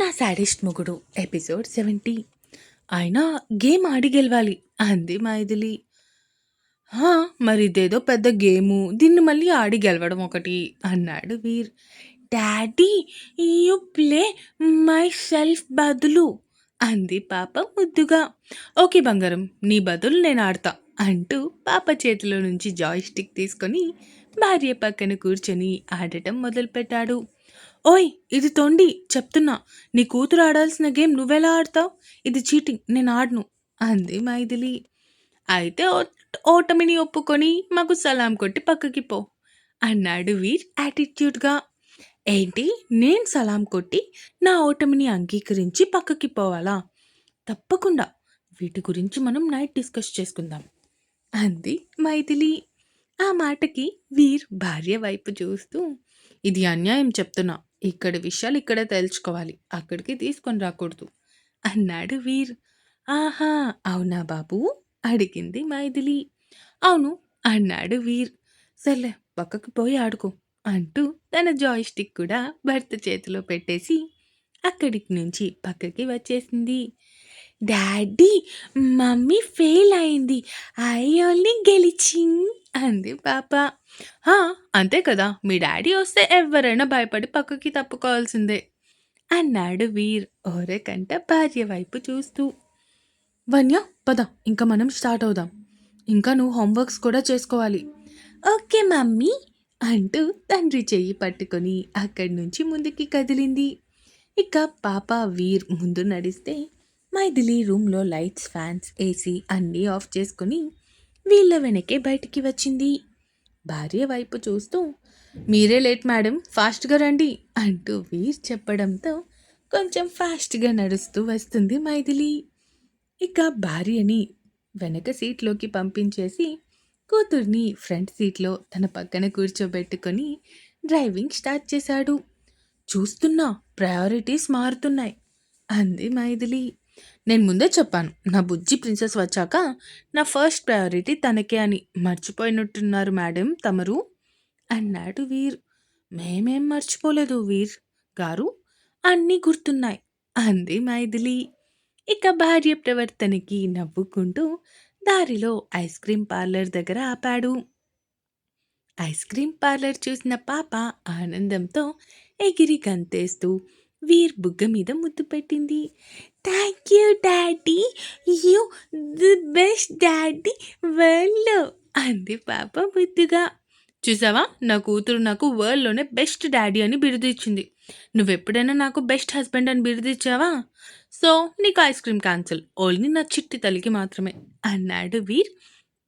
నా శాడిస్ట్ మొగుడు episode seventy. అయినా గేమ్ ఆడి గెలవాలి అంది మైథిలి. మరి ఇదేదో పెద్ద గేము దీన్ని మళ్ళీ ఆడి గెలవడం ఒకటి అన్నాడు Veer. Daddy you play myself బదులు అంది పాప ముద్దుగా. ఓకే బంగారం నీ బదులు నేను ఆడతా అంటూ పాప చేతిలో నుంచి జాయ్ స్టిక్ తీసుకొని భార్య పక్కన కూర్చొని ఆడటం మొదలుపెట్టాడు. ఓయ్ ఇది తొండి చెప్తున్నా. నీ కూతురు ఆడాల్సిన గేమ్ నువ్వెలా ఆడతావు? ఇది చీటింగ్ నేను ఆడను అంది మైథిలి. అయితే ఓటమిని ఒప్పుకొని మాకు సలాం కొట్టి పక్కకి పో అన్నాడు వీర్ యాటిట్యూడ్గా. ఏంటి నేను సలాం కొట్టి నా ఓటమిని అంగీకరించి పక్కకి పోవాలా? తప్పకుండా వీటి గురించి మనం నైట్ డిస్కస్ చేసుకుందాం అంది మైథిలి. ఆ మాటకి వీర్ భార్య వైపు చూస్తూ ఇది అన్యాయం చెప్తున్నా ఇక్కడి విషయాలు ఇక్కడే తేల్చుకోవాలి. అక్కడికి తీసుకొని రాకూడదు. అన్నాడు వీర్. ఆహా! అవునా బాబు? అడిగింది మైథిలి. అవును అన్నాడు వీర్. సర్లే పక్కకు పోయి ఆడుకో అంటూ తన జాయ్ స్టిక్ కూడా భర్త చేతిలో పెట్టేసి అక్కడికి నుంచి పక్కకి వచ్చేసింది. డాడీ మమ్మీ ఫెయిల్ అయింది. ఐ ఓన్లీ గెలిచింది. అంది పాప. "హా, అంతే కదా మీ డాడీ వస్తే ఎవరైనా భయపడి పక్కకి తప్పుకోవాల్సిందే అన్నాడు వీర్ ఓరకంట భార్య వైపు చూస్తూ. వన్య పద ఇంకా మనం స్టార్ట్ అవుదాం. ఇంకా నువ్వు హోంవర్క్స్ కూడా చేసుకోవాలి. ఓకే మమ్మీ అంటూ తండ్రి చెయ్యి పట్టుకొని అక్కడి నుంచి ముందుకి కదిలింది. ఇక పాప వీర్ ముందు నడిస్తే మైథిలి రూమ్లో లైట్స్ ఫ్యాన్స్ ఏసీ అన్నీ ఆఫ్ చేసుకుని వీళ్ళ వెనకే బయటికి వచ్చింది. భార్య వైపు చూస్తూ మీరే లేట్ మేడం ఫాస్ట్గా రండి అంటూ వీర్ చెప్పడంతో కొంచెం ఫాస్ట్గా నడుస్తూ వస్తుంది మైథిలి. ఇక భార్యని వెనక సీట్లోకి పంపించేసి కూతుర్ని ఫ్రంట్ సీట్లో తన పక్కన కూర్చోబెట్టుకొని డ్రైవింగ్ స్టార్ట్ చేశాడు. చూస్తున్నా ప్రయారిటీస్ మారుతున్నాయి అంది మైథిలి. నేను ముందే చెప్పాను నా బుజ్జి ప్రిన్సెస్ వచ్చాక నా ఫస్ట్ ప్రయారిటీ తనకే అని. మర్చిపోయినట్టున్నారు మేడం తమరు. అన్నాడు వీర్. మేమేం మర్చిపోలేదు వీర్ గారు. అన్నీ గుర్తున్నాయి అంది మైథిలి. ఇక భార్య ప్రవర్తనకి నవ్వుకుంటూ దారిలో ఐస్ క్రీం పార్లర్ దగ్గర ఆపాడు. ఐస్ క్రీం పార్లర్ చూసిన పాప ఆనందంతో ఎగిరి గంతేస్తూ వీర్ బుగ్గ మీద ముద్దు పెట్టింది. Thank you daddy you the best daddy వరల్డ్లో అంది పాప బుద్ధిగా. చూసావా? నా కూతురు నాకు వరల్డ్లోనే బెస్ట్ డాడీ అని బిరుదిచ్చింది నువ్వు నువ్వెప్పుడైనా నాకు బెస్ట్ హస్బెండ్ అని బిరుదిచ్చావా సో నీకు ఐస్ క్రీమ్ క్యాన్సిల్ ఓన్లీ నా చిట్టి తల్లికి మాత్రమే అన్నాడు వీర్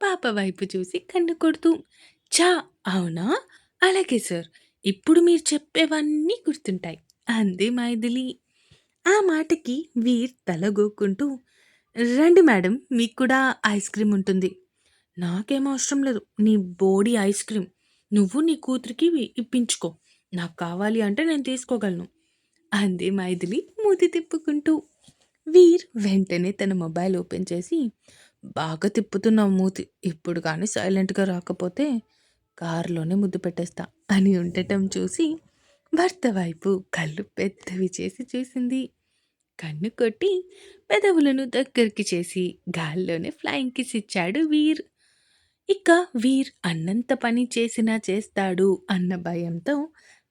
పాప వైపు చూసి కన్ను కొడుతూ. చా అవునా? అలాగే సార్. ఇప్పుడు మీరు చెప్పేవన్నీ గుర్తుంటాయి. అంది మైథిలి. ఆ మాటకి వీర్ తలగోక్కుంటూ రండి మేడం మీకు కూడా ఐస్ క్రీమ్ ఉంటుంది. నాకేం అవసరం లేదు నీ బోడీ ఐస్ క్రీమ్. నువ్వు నీ కూతురికి ఇప్పించుకో. నాకు కావాలి అంటే నేను తీసుకోగలను. అంది మైథిలి మూతి తిప్పుకుంటూ. వీర్ వెంటనే తన మొబైల్ ఓపెన్ చేసి బాగా తిప్పుతున్నావు మూతి. ఇప్పుడు కానీ సైలెంట్గా రాకపోతే కారులోనే ముద్దు పెట్టేస్తా అని ఉండటం చూసి భర్త వైపు కళ్ళు పెద్దవి చేసి చూసింది. కన్ను కొట్టి పెదవులను దగ్గరికి చేసి గాల్లోనే ఫ్లయింగ్ కిస్ ఇచ్చాడు వీర్. ఇక వీర్ అన్నంత పని చేసినా చేస్తాడు అన్న భయంతో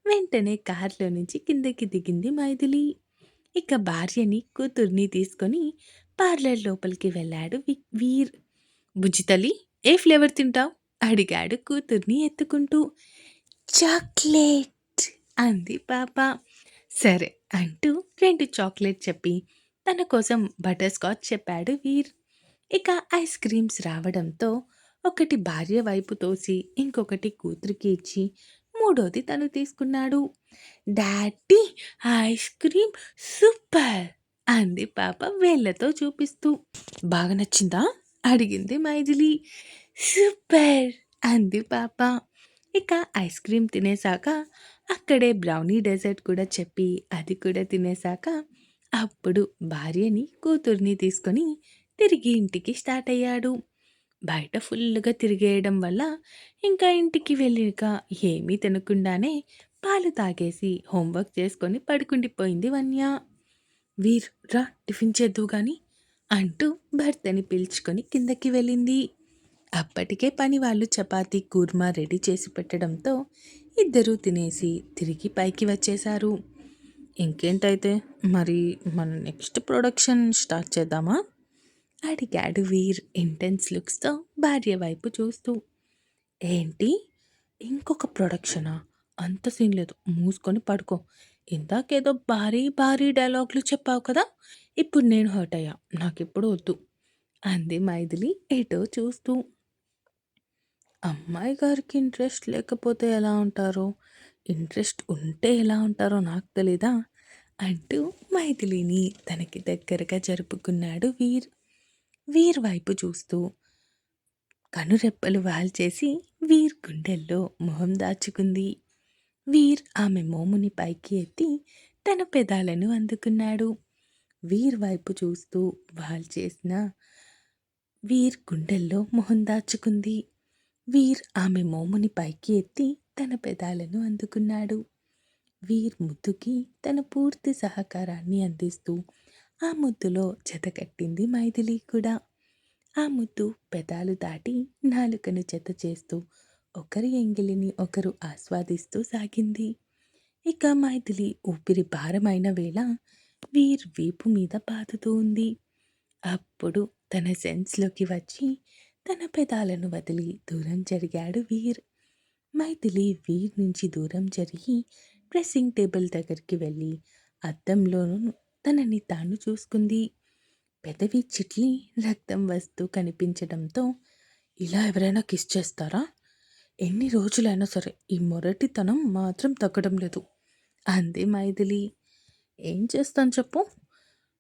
వెంటనే కార్లో నుంచి కిందకి దిగింది మైథిలి. ఇక భార్యని కూతుర్ని తీసుకొని పార్లర్ లోపలికి వెళ్ళాడు వీర్. బుజ్జితల్లి ఏ ఫ్లేవర్ తింటావు? అడిగాడు కూతుర్ని ఎత్తుకుంటూ. చాక్లెట్! అంది పాప. సరే అంటూ రెండు చాక్లెట్ చెప్పి తన కోసం బటర్ స్కాచ్ చెప్పాడు వీర్. ఇక ఐస్ క్రీమ్స్ రావడంతో ఒకటి భార్య వైపు తోసి ఇంకొకటి కూతురికి ఇచ్చి మూడోది తను తీసుకున్నాడు. Daddy ice cream super! అంది పాప వేళ్ళతో చూపిస్తూ. బాగా నచ్చిందా? అడిగింది మైథిలి. సూపర్! అంది పాప. ఇక ఐస్ క్రీమ్ తినేసాక అక్కడే బ్రౌనీ డెజర్ట్ కూడా చెప్పి అది కూడా తినేసాక అప్పుడు భార్యని కూతుర్ని తీసుకొని తిరిగి ఇంటికి స్టార్ట్ అయ్యాడు. బయట ఫుల్గా తిరిగేయడం వల్ల ఇంకా ఇంటికి వెళ్ళాక ఏమీ తినకుండానే పాలు తాగేసి హోంవర్క్ చేసుకొని పడుకుండిపోయింది వన్య. వీర్ రా టిఫిన్ చేద్దువు కానీ అంటూ భర్తని పిలుచుకొని కిందకి వెళ్ళింది. అప్పటికే పని వాళ్ళు చపాతీ కూర్మా రెడీ చేసి పెట్టడంతో ఇద్దరూ తినేసి తిరిగి పైకి వచ్చేశారు. ఇంకేంటైతే? మరి మన నెక్స్ట్ ప్రొడక్షన్ స్టార్ట్ చేద్దామా? అడిగాడు వీర్ ఇంటెన్స్ లుక్స్తో భార్య వైపు చూస్తూ ఏంటి? ఇంకొక ప్రొడక్షనా? అంత సీన్ లేదు. మూసుకొని పడుకో. ఇందాకేదో భారీ భారీ డైలాగులు చెప్పావు కదా? ఇప్పుడు నేను హర్ట్ అయ్యా. నాకిప్పుడు వద్దు. అంది మైథిలి ఎటో చూస్తూ. అమ్మాయి గారికి ఇంట్రెస్ట్ లేకపోతే ఎలా ఉంటారో? ఇంట్రెస్ట్ ఉంటే ఎలా ఉంటారో నాకు తెలీదా? అంటూ మైథిలిని తనకి దగ్గరగా జరుపుకున్నాడు వీర్. వీర్ వైపు చూస్తూ కనురెప్పలు వాల్చేసి వీర్ గుండెల్లో మొహం దాచుకుంది. వీర్ ఆమె మోముని పైకి ఎత్తి తన పెదాలను అందుకున్నాడు. వీర్ వైపు చూస్తూ వాల్చేసిన వీర్ గుండెల్లో మొహం దాచుకుంది. వీర్ ఆమె మోముని పైకి ఎత్తి తన పెదాలను అందుకున్నాడు. వీర్ ముద్దుకి తన పూర్తి సహకారాన్ని అందిస్తూ ఆ ముద్దులో జతకట్టింది మైథిలి కూడా. ఆ ముద్దు పెదాలు దాటి నాలుకను జత చేస్తూ ఒకరి ఎంగిలిని ఒకరు ఆస్వాదిస్తూ సాగింది. ఇక మైథిలి ఊపిరి భారమైన వేళ వీర్ వీపు మీద బాదుతూ ఉంది. అప్పుడు తన సెన్స్లోకి వచ్చి తన పెదాలను వదిలి దూరం జరిగాడు వీర్. మైథిలి వీర్ నుంచి దూరం జరిగి డ్రెస్సింగ్ టేబుల్ దగ్గరికి వెళ్ళి అద్దంలోనూ తనని తాను చూసుకుంది. పెదవి చిట్లి రక్తం వస్తూ కనిపించడంతో ఇలా ఎవరైనా కిస్ చేస్తారా? ఎన్ని రోజులైనా సరే ఈ మొరటితనం మాత్రం తగ్గడం లేదు అంది మైథిలి. ఏం చేస్తాను చెప్పు?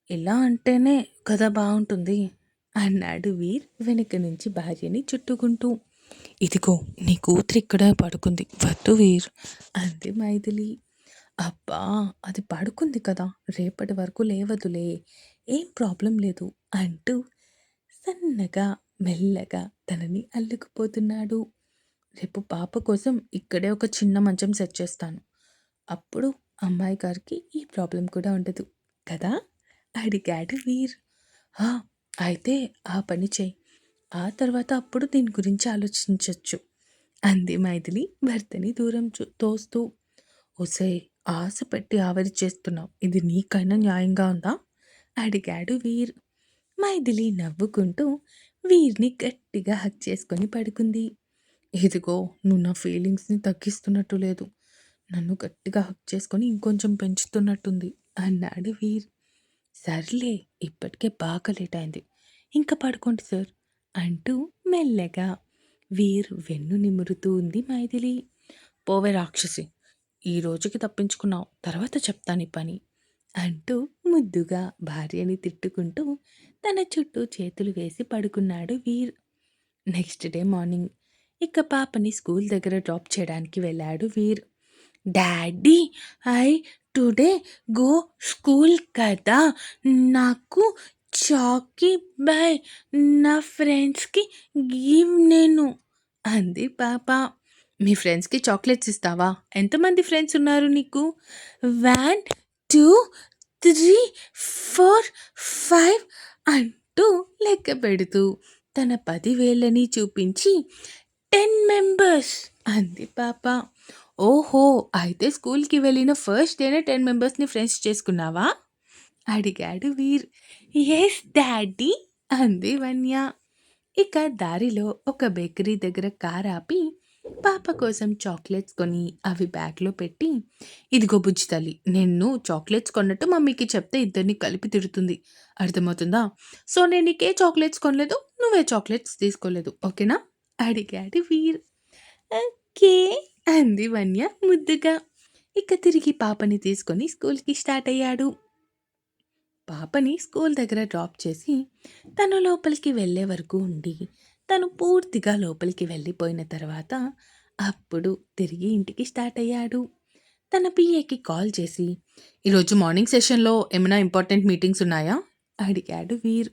ఇలా అంటేనే కథ బాగుంటుంది. అన్నాడు వీర్ వెనుక నుంచి భార్యని చుట్టుకుంటూ. ఇదిగో నీ కూతురు ఇక్కడ పడుకుంది. వద్దు వీర్ అంది మైథిలి. అబ్బా అది పడుకుంది కదా. రేపటి వరకు లేవదులే. ఏం ప్రాబ్లం లేదు అంటూ సన్నగా మెల్లగా తనని అల్లుకుపోతున్నాడు. రేపు పాప కోసం ఇక్కడే ఒక చిన్న మంచం సెట్ చేస్తాను. అప్పుడు అమ్మాయి గారికి ఈ ప్రాబ్లం కూడా ఉండదు కదా? అడిగాడు వీర్. అయితే ఆ పని చేయి. ఆ తర్వాత అప్పుడు దీని గురించి ఆలోచించవచ్చు అంది మైథిలి భర్తని దూరం తోస్తూ. ఒసే ఆశ పెట్టి ఆవరి చేస్తున్నావు. ఇది నీకైనా న్యాయంగా ఉందా? అడిగాడు వీర్. మైథిలి నవ్వుకుంటూ వీర్ని గట్టిగా హక్ చేసుకొని పడుకుంది. ఇదిగో నువ్వు నా ఫీలింగ్స్ని తగ్గిస్తున్నట్టు లేదు. నన్ను గట్టిగా హక్ చేసుకొని ఇంకొంచెం పెంచుతున్నట్టుంది అన్నాడు వీర్. సర్లే ఇప్పటికే బాగా లేట్ అయింది ఇంకా పడుకోండి సార్ అంటూ మెల్లగా వీర్ వెన్ను నిమురుతూ ఉంది మైథిలి. పోవే రాక్షసి ఈ రోజుకి తప్పించుకున్నావు తర్వాత చెప్తాను ఈ పని అంటూ ముద్దుగా భార్యని తిట్టుకుంటూ తన చుట్టూ చేతులు వేసి పడుకున్నాడు వీర్. నెక్స్ట్ డే మార్నింగ్ ఇక పాపని స్కూల్ దగ్గర డ్రాప్ చేయడానికి వెళ్ళాడు Veer. Daddy I today go school కదా. నాకు చాకీ బాయ్ నా ఫ్రెండ్స్కి గివ్ నేను. అంది పాప. మీ ఫ్రెండ్స్కి చాక్లెట్స్ ఇస్తావా? ఎంతమంది ఫ్రెండ్స్ ఉన్నారు నీకు? One two three four five అంటూ లెక్క పెడుతూ తన పదివేలని చూపించి టెన్ మెంబర్స్ అంది పాప. ఓహో అయితే స్కూల్కి వెళ్ళిన ఫస్ట్ డేనే టెన్ మెంబర్స్ని ఫ్రెండ్స్ చేసుకున్నావా? అడిగాడు వీర్. ఎస్ డాడీ అంది వన్య. ఇక దారిలో ఒక బేకరీ దగ్గర కార్ ఆపి పాప కోసం చాక్లెట్స్ కొని అవి బ్యాగ్లో పెట్టి ఇదిగో బుజ్జి తల్లి నేను చాక్లెట్స్ కొన్నట్టు మమ్మీకి చెప్తే ఇద్దరిని కలిపి తిడుతుంది. అర్థమవుతుందా? సో నేను నీకే చాక్లెట్స్ కొనలేదు నువ్వే చాక్లెట్స్ తీసుకోలేదు ఓకేనా? అడిగాడు వీర్. ఓకే. అంది వన్య ముద్దుగా. ఇక తిరిగి పాపని తీసుకొని స్కూల్కి స్టార్ట్ అయ్యాడు. పాపని స్కూల్ దగ్గర డ్రాప్ చేసి తను లోపలికి వెళ్ళే వరకు ఉండి తను పూర్తిగా లోపలికి వెళ్ళిపోయిన తర్వాత అప్పుడు తిరిగి ఇంటికి స్టార్ట్ అయ్యాడు. తన పిఏకి కాల్ చేసి ఈరోజు మార్నింగ్ సెషన్లో ఏమైనా ఇంపార్టెంట్ మీటింగ్స్ ఉన్నాయా? అడిగాడు వీర్.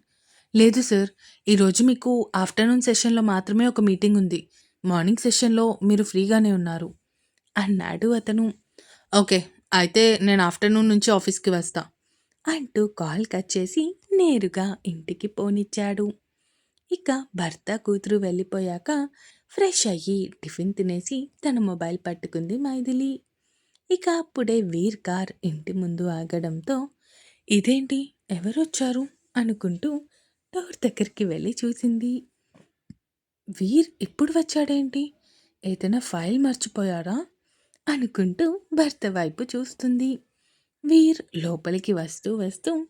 లేదు సార్ ఈరోజు మీకు ఆఫ్టర్నూన్ సెషన్లో మాత్రమే ఒక మీటింగ్ ఉంది. మార్నింగ్ సెషన్లో మీరు ఫ్రీగానే ఉన్నారు. అన్నాడు అతను ఓకే అయితే నేను ఆఫ్టర్నూన్ నుంచి ఆఫీస్కి వస్తా. అంటూ కాల్ కట్ చేసి నేరుగా ఇంటికి పోనిచ్చాడు. ఇక భర్త కూతురు వెళ్ళిపోయాక ఫ్రెష్ అయ్యి టిఫిన్ తినేసి తన మొబైల్ పట్టుకుంది మైథిలి. ఇక అప్పుడే వీర్ కార్ ఇంటి ముందు ఆగడంతో ఇదేంటి? ఎవరొచ్చారు? అనుకుంటూ డోర్ దగ్గరికి వెళ్ళి చూసింది. వీర్ ఇప్పుడు వచ్చాడేంటి? ఏదైనా ఫైల్ మర్చిపోయాడా? అనుకుంటూ భర్త వైపు చూస్తుంది. వీర్ లోపలికి వస్తూ వస్తూ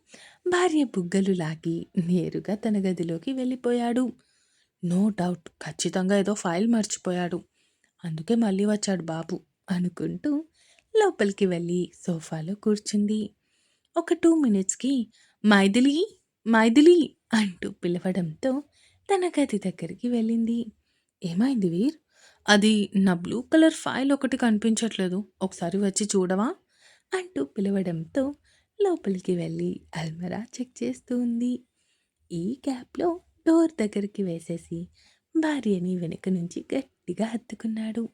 భార్య బుగ్గలు లాగి నేరుగా తన గదిలోకి వెళ్ళిపోయాడు. నో డౌట్ ఖచ్చితంగా ఏదో ఫైల్ మర్చిపోయాడు. అందుకే మళ్ళీ వచ్చాడు బాబు అనుకుంటూ లోపలికి వెళ్ళి సోఫాలో కూర్చుంది. ఒక టూ మినిట్స్కి మైథిలి మైథిలి అంటూ పిలవడంతో తన గది దగ్గరికి వెళ్ళింది. ఏమైంది వీర్? అది నా బ్లూ కలర్ ఫైల్ ఒకటి కనిపించట్లేదు. ఒకసారి వచ్చి చూడవా? అంటూ పిలవడంతో లోపలికి వెళ్ళి అల్మరా చెక్ చేస్తూ ఉంది. ఈ గ్యాప్లో డోర్ దగ్గరికి వేసేసి భార్యని వెనుక నుంచి గట్టిగా హత్తుకున్నాడు.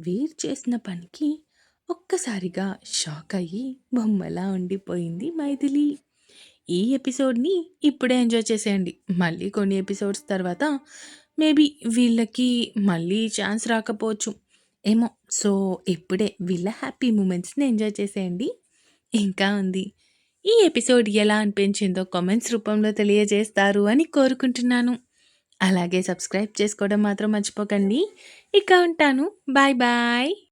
వీర్ చేసిన పనికి ఒక్కసారిగా షాక్ అయ్యి బొమ్మలా ఉండిపోయింది మైథిలి. ఈ ఎపిసోడ్ని ఇప్పుడే ఎంజాయ్ చేసేయండి. మళ్ళీ కొన్ని ఎపిసోడ్స్ తర్వాత మేబీ వీళ్ళకి మళ్ళీ ఛాన్స్ రాకపోవచ్చు. ఏమో సో ఇప్పుడే వీళ్ళ హ్యాపీ మూమెంట్స్ని ఎంజాయ్ చేసేయండి. ఇంకా ఉంది. ఈ ఎపిసోడ్ ఎలా అనిపించిందో కామెంట్స్ రూపంలో తెలియజేస్తారు అని కోరుకుంటున్నాను. అలాగే సబ్స్క్రైబ్ చేసుకోవడం మాత్రం మర్చిపోకండి. ఇక ఉంటాను. Bye bye.